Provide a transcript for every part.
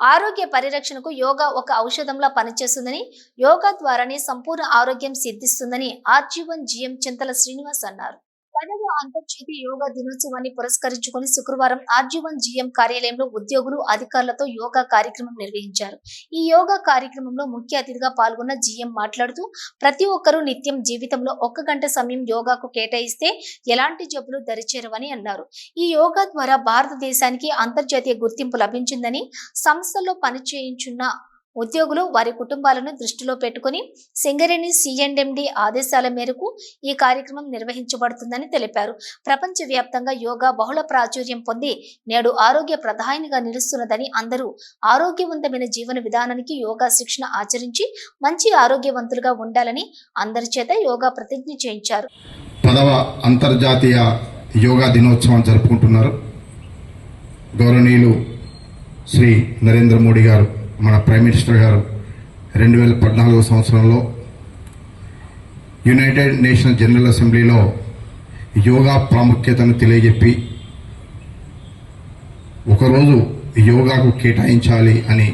ఆరోగ్య పరిరక్షణకు యోగా ఒక ఔషధంలా పనిచేస్తుందని యోగా ద్వారానే సంపూర్ణ ఆరోగ్యం సిద్ధిస్తుందని ఆర్జీవన్ జిఎం చింతల శ్రీనివాస్ అన్నారు. పదవ అంతర్జాతీయ యోగా దినోత్సవాన్ని పురస్కరించుకుని శుక్రవారం ఆర్జీవన్ జీఎం కార్యాలయంలో ఉద్యోగులు అధికారులతో యోగా కార్యక్రమం నిర్వహించారు. ఈ యోగా కార్యక్రమంలో ముఖ్య అతిథిగా పాల్గొన్న జిఎం మాట్లాడుతూ ప్రతి ఒక్కరూ నిత్యం జీవితంలో ఒక్క గంట సమయం యోగాకు కేటాయిస్తే ఎలాంటి జబ్బులు దరిచేరవని అన్నారు. ఈ యోగా ద్వారా భారతదేశానికి అంతర్జాతీయ గుర్తింపు లభించిందని సంస్థల్లో పనిచేయించున్న ఉద్యోగులు వారి కుటుంబాలను దృష్టిలో పెట్టుకుని సింగరేణి సిఎండ్ఎండి ఆదేశాల మేరకు ఈ కార్యక్రమం నిర్వహించబడుతుందని తెలిపారు. ప్రపంచవ్యాప్తంగా యోగా బహుళ ప్రాచుర్యం పొంది నేడు ఆరోగ్య ప్రధానిగా నిలుస్తున్నదని అందరూ ఆరోగ్యవంతమైన జీవన విధానానికి యోగా శిక్షణ ఆచరించి మంచి ఆరోగ్యవంతులుగా ఉండాలని అందరి చేత యోగా ప్రతిజ్ఞ చేయించారు. పదవ అంతర్జాతీయ యోగా దినోత్సవం జరుపుకుంటున్నారు. గౌరవనీయులు శ్రీ నరేంద్ర మోడీ గారు. మన ప్రైమ్ మినిస్టర్ గారు రెండు వేల పద్నాలుగు సంవత్సరంలో యునైటెడ్ నేషనల్ జనరల్ అసెంబ్లీలో యోగా ప్రాముఖ్యతను తెలియజెప్పి ఒకరోజు యోగాకు కేటాయించాలి అని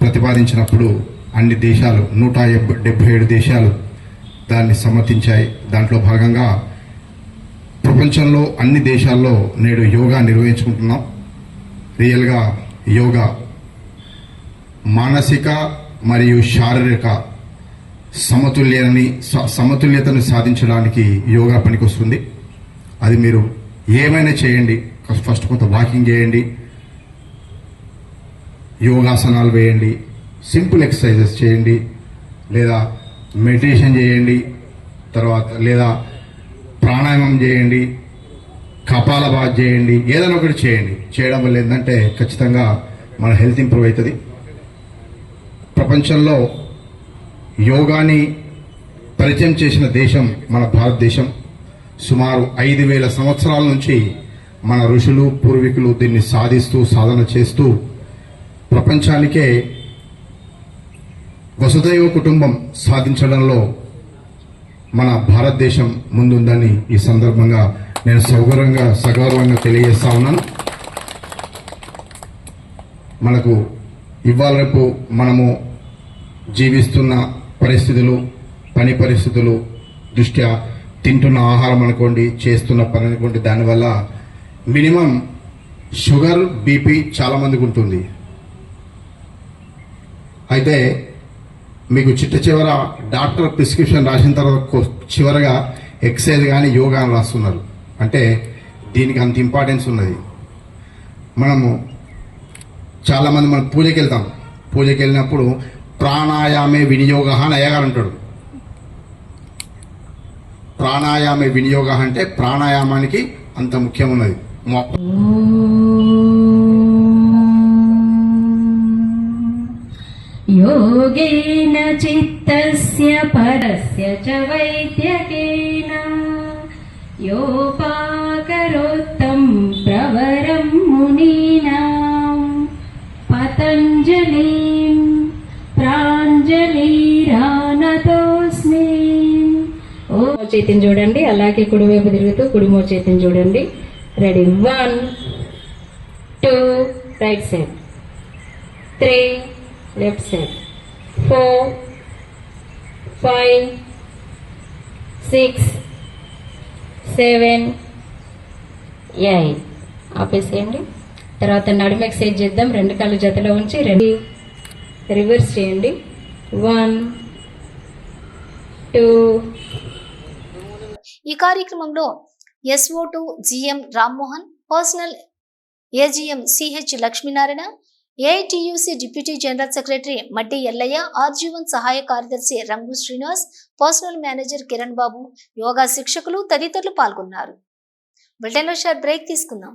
ప్రతిపాదించినప్పుడు అన్ని దేశాలు నూట డెబ్బై ఏడు దేశాలు దాన్ని సమర్థించాయి దాంట్లో భాగంగా ప్రపంచంలో అన్ని దేశాల్లో నేడు యోగా నిర్వహించుకుంటున్నాం. రియల్గా యోగా మానసిక మరియు శారీరక సమతుల్యని స- సమతుల్యతను సాధించడానికి యోగా పనికొస్తుంది. అది మీరు ఏమైనా చేయండి. ఫస్ట్ కొంత వాకింగ్ చేయండి. యోగాసనాలు వేయండి. సింపుల్ ఎక్సర్సైజెస్ చేయండి. లేదా మెడిటేషన్ చేయండి. తర్వాత లేదా ప్రాణాయామం చేయండి. కపాలభాత్ చేయండి. ఏదైనా ఒకటి చేయండి. చేయడం వల్ల ఏంటంటే ఖచ్చితంగా మన హెల్త్ ఇంప్రూవ్ అవుతుంది. ప్రపంచంలో యోగాని పరిచయం చేసిన దేశం మన భారతదేశం. సుమారు ఐదు వేల సంవత్సరాల నుంచి మన ఋషులు పూర్వీకులు దీన్ని సాధిస్తూ సాధన చేస్తూ ప్రపంచానికే వసుదైవ కుటుంబం సాధించడంలో మన భారతదేశం ముందుందని ఈ సందర్భంగా నేను సౌగర్వంగా సగౌరవంగా తెలియజేస్తా ఉన్నాను. మనకు ఇవాళ రేపు మనము జీవిస్తున్న పరిస్థితులు పని పరిస్థితులు దృష్ట్యా తింటున్న ఆహారం అనుకోండి చేస్తున్న పని అనుకోండి దానివల్ల మినిమం షుగర్ బీపీ చాలామందికి ఉంటుంది. అయితే మీకు చిట్ట చివర డాక్టర్ ప్రిస్క్రిప్షన్ రాసిన తర్వాత చివరగా ఎక్సర్సైజ్ కానీ యోగా అని రాస్తున్నారు. అంటే దీనికి అంత ఇంపార్టెన్స్ ఉన్నది. మనము చాలామంది మనం పూజకి వెళ్తాం. పూజకి వెళ్ళినప్పుడు ప్రాణాయామే వినియోగ అని అయ్యగారంటాడు ప్రాణాయామే వినియోగ అంటే ప్రాణాయామానికి అంత ముఖ్యమైనది యోగేన చిత్తస్య పరస్య చ వైద్యకేన. యోపాకరో చేతిని చూడండి అలాగే కుడివైపు తిరుగుతూ కుడిమో చేతిని చూడండి. Ready one two right side three left side four five six seven eight ఆపేసేయండి. తర్వాత నడుము ఎక్సైజ్ చేద్దాం. రెండు కాళ్ళు జతలో ఉంచి రెడీ రివర్స్ చేయండి. వన్ టూ ఈ కార్యక్రమంలో ఎస్ఓటు GM Rammohan personal AGM CH Lakshminarayana AITUC deputy general secretary Matti Ellaiah RG one సహాయ కార్యదర్శి రంగు శ్రీనివాస్ పర్సనల్ మేనేజర్ కిరణ్ బాబు యోగా శిక్షకులు తదితరులు పాల్గొన్నారు. బ్రిటన్లో షార్ట్ బ్రేక్ తీసుకుందాం.